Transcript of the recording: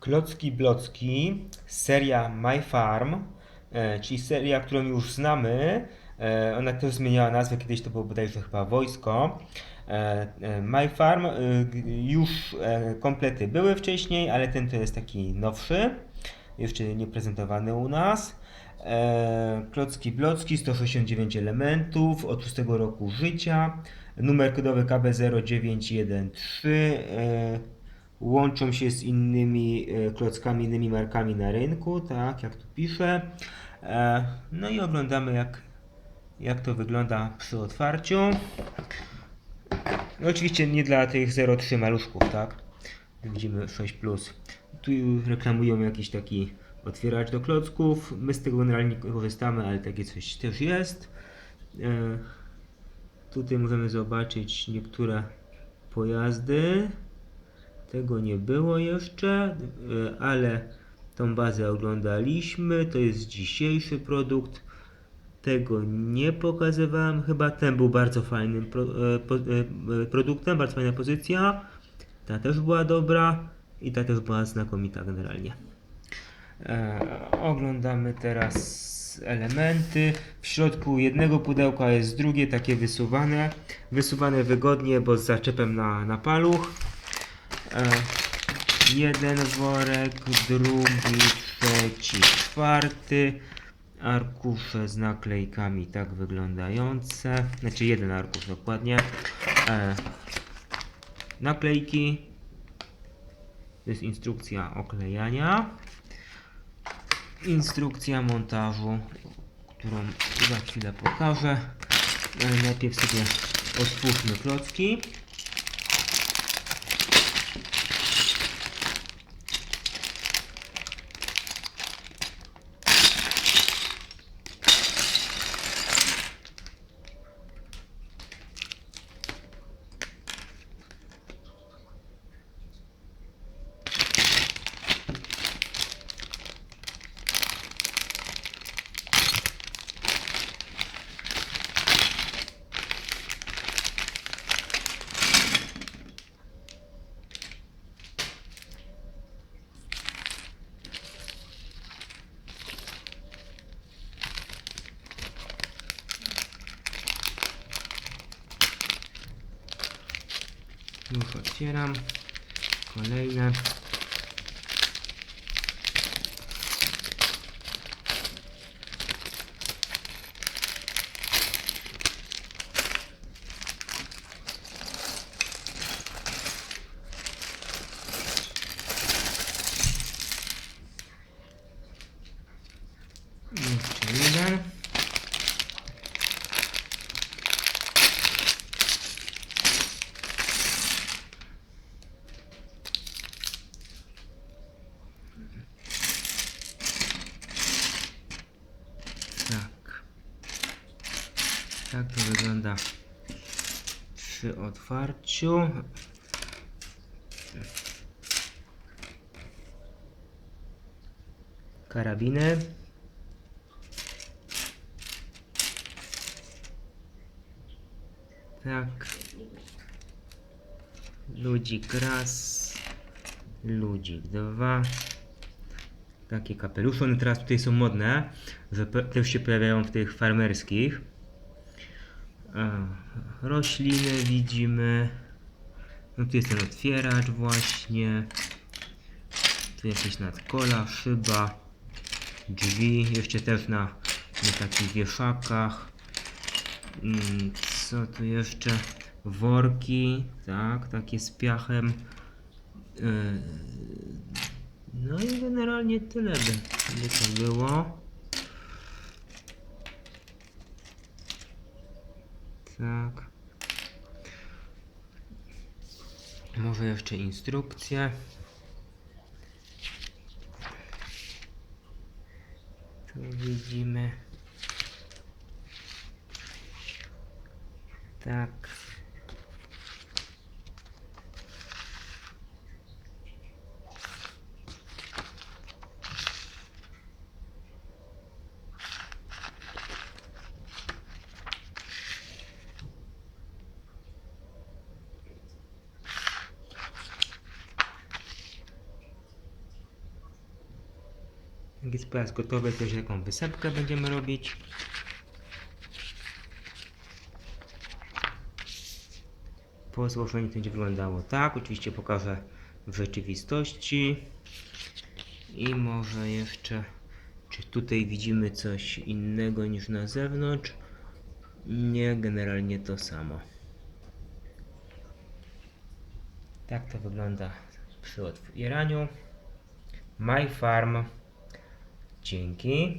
Klocki Blocki, seria My Farm, e, czyli seria, którą już znamy. E, ona też zmieniała nazwę, kiedyś to było bodajże chyba Wojsko. E, My Farm, już komplety były wcześniej, ale ten to jest taki nowszy, jeszcze nie prezentowany u nas. Klocki Blocki, 169 elementów, od 6 roku życia, numer kodowy KB0913. Łączą się z innymi e, klockami, innymi markami na rynku, tak jak tu pisze. E, No i oglądamy jak, jak to wygląda przy otwarciu. No oczywiście nie dla tych 0,3 maluszków, tak? Widzimy 6 plus. Tu reklamują jakiś taki otwieracz do klocków. My z tego generalnie nie korzystamy, ale takie coś też jest. E, Tutaj możemy zobaczyć niektóre pojazdy. Tego nie było jeszcze, y, ale tą bazę oglądaliśmy. To jest dzisiejszy produkt. Tego nie pokazywałem. Chyba ten był bardzo fajnym pro, e, po, e, e, produktem, bardzo fajna pozycja. Ta też była dobra i ta też była znakomita generalnie. E, oglądamy teraz elementy. W środku jednego pudełka jest drugie, takie wysuwane. Wysuwane wygodnie, bo z zaczepem na, na paluch. E, jeden worek, drugi, trzeci, czwarty. Arkusze z naklejkami tak wyglądające. Znaczy jeden arkusz dokładnie. E, naklejki. To jest instrukcja oklejania. Instrukcja montażu, którą za chwilę pokażę. E, Najpierw sobie otwórzmy klocki. Już otwieram. Kolejne. Jeszcze jeden. Tak. Tak to wygląda przy otwarciu. Karabiny. Tak. Ludzik raz. Ludzik dwa. Takie kapelusze. One teraz tutaj są modne, też się pojawiają w tych farmerskich. Rośliny widzimy. No tu jest ten otwieracz właśnie. Tu jakieś nadkola, szyba, drzwi, jeszcze też na, na takich wieszakach. Mm, Co tu jeszcze? Worki, tak, takie z piachem. No i generalnie tyle by, by to było. Tak. Może jeszcze instrukcje. Tu widzimy. Tak. Jest pojazd gotowy, to już taką wysepkę będziemy robić. Po złożeniu będzie wyglądało tak. Oczywiście pokażę w rzeczywistości. I może jeszcze, czy tutaj widzimy coś innego niż na zewnątrz? Nie, generalnie to samo. Tak to wygląda przy otwieraniu. My Farm. Dzięki.